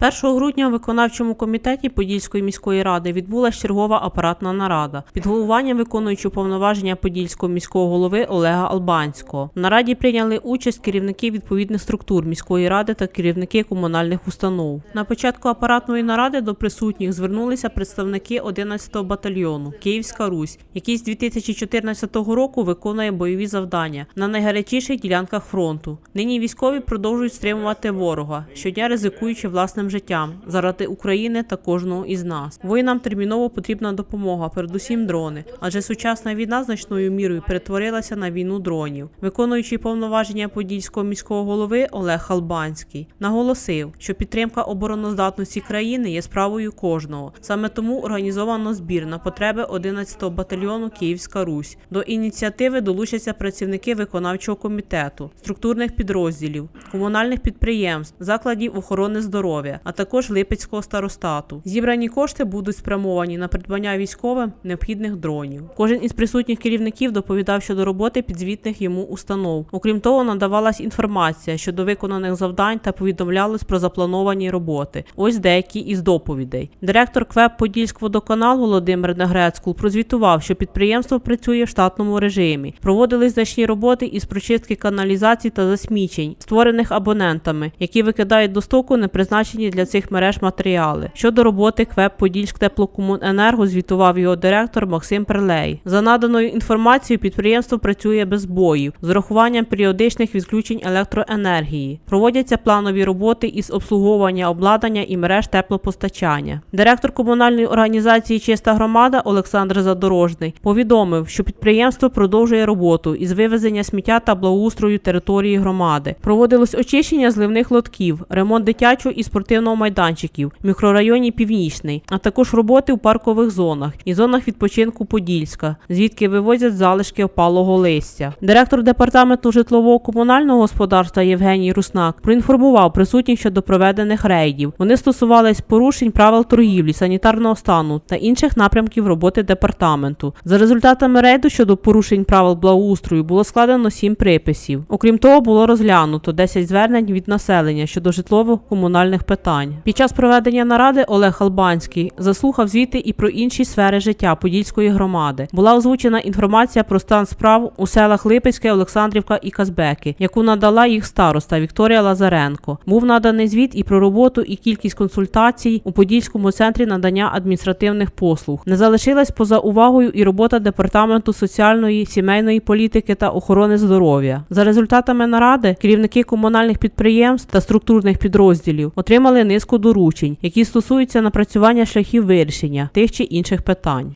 1 грудня у виконавчому комітеті Подільської міської ради відбулася чергова апаратна нарада під головуванням виконуючого повноваження Подільського міського голови Олега Албанського. В нараді прийняли участь керівники відповідних структур міської ради та керівники комунальних установ. На початку апаратної наради до присутніх звернулися представники 11-го батальйону Київська Русь, який з 2014 року виконує бойові завдання на найгарячіших ділянках фронту. Нині військові продовжують стримувати ворога, щодня ризикуючи власним життям заради України та кожного із нас. Воїнам терміново потрібна допомога, передусім дрони, адже сучасна війна значною мірою перетворилася на війну дронів. Виконуючий повноваження подільського міського голови Олег Халбанський наголосив, що підтримка обороноздатності країни є справою кожного. Саме тому організовано збір на потреби 11-го батальйону Київська Русь. До ініціативи долучаться працівники виконавчого комітету, структурних підрозділів, комунальних підприємств, закладів охорони здоров'я, а також Липецького старостату. Зібрані кошти будуть спрямовані на придбання військовим необхідних дронів. Кожен із присутніх керівників доповідав щодо роботи підзвітних йому установ. Окрім того, надавалась інформація щодо виконаних завдань та повідомлялось про заплановані роботи. Ось деякі із доповідей. Директор КВЕП Подільськводоканал Володимир Негрецькул прозвітував, що підприємство працює в штатному режимі. Проводились значні роботи із прочистки каналізацій та засмічень, створених абонентами, які викидають до стоку непризначені для цих мереж матеріали. Щодо роботи КВЕП Подільськ теплокомуненерго звітував його директор Максим Перлей. За наданою інформацією, підприємство працює без боїв з урахуванням періодичних відключень електроенергії. Проводяться планові роботи із обслуговування обладнання і мереж теплопостачання. Директор комунальної організації Чиста громада Олександр Задорожний повідомив, що підприємство продовжує роботу із вивезення сміття та благоустрою території громади. Проводилось очищення зливних лотків, ремонт дитячого і спортивного майданчиків в мікрорайоні Північний, а також роботи у паркових зонах і зонах відпочинку Подільська, звідки вивозять залишки опалого листя. Директор департаменту житлового комунального господарства Євгеній Руснак проінформував присутніх щодо проведених рейдів. Вони стосувались порушень правил торгівлі, санітарного стану та інших напрямків роботи департаменту. За результатами рейду щодо порушень правил благоустрою було складено сім приписів. Окрім того, було розглянуто 10 звернень від населення щодо житлово-комунальних питань. Під час проведення наради Олег Албанський заслухав звіти і про інші сфери життя Подільської громади. Була озвучена інформація про стан справ у селах Липецьке, Олександрівка і Казбеки, яку надала їх староста Вікторія Лазаренко. Був наданий звіт і про роботу і кількість консультацій у Подільському центрі надання адміністративних послуг. Не залишилась поза увагою і робота департаменту соціальної, сімейної політики та охорони здоров'я. За результатами наради керівники комунальних підприємств та структурних підрозділів отримали низку доручень, які стосуються напрацювання шляхів вирішення тих чи інших питань.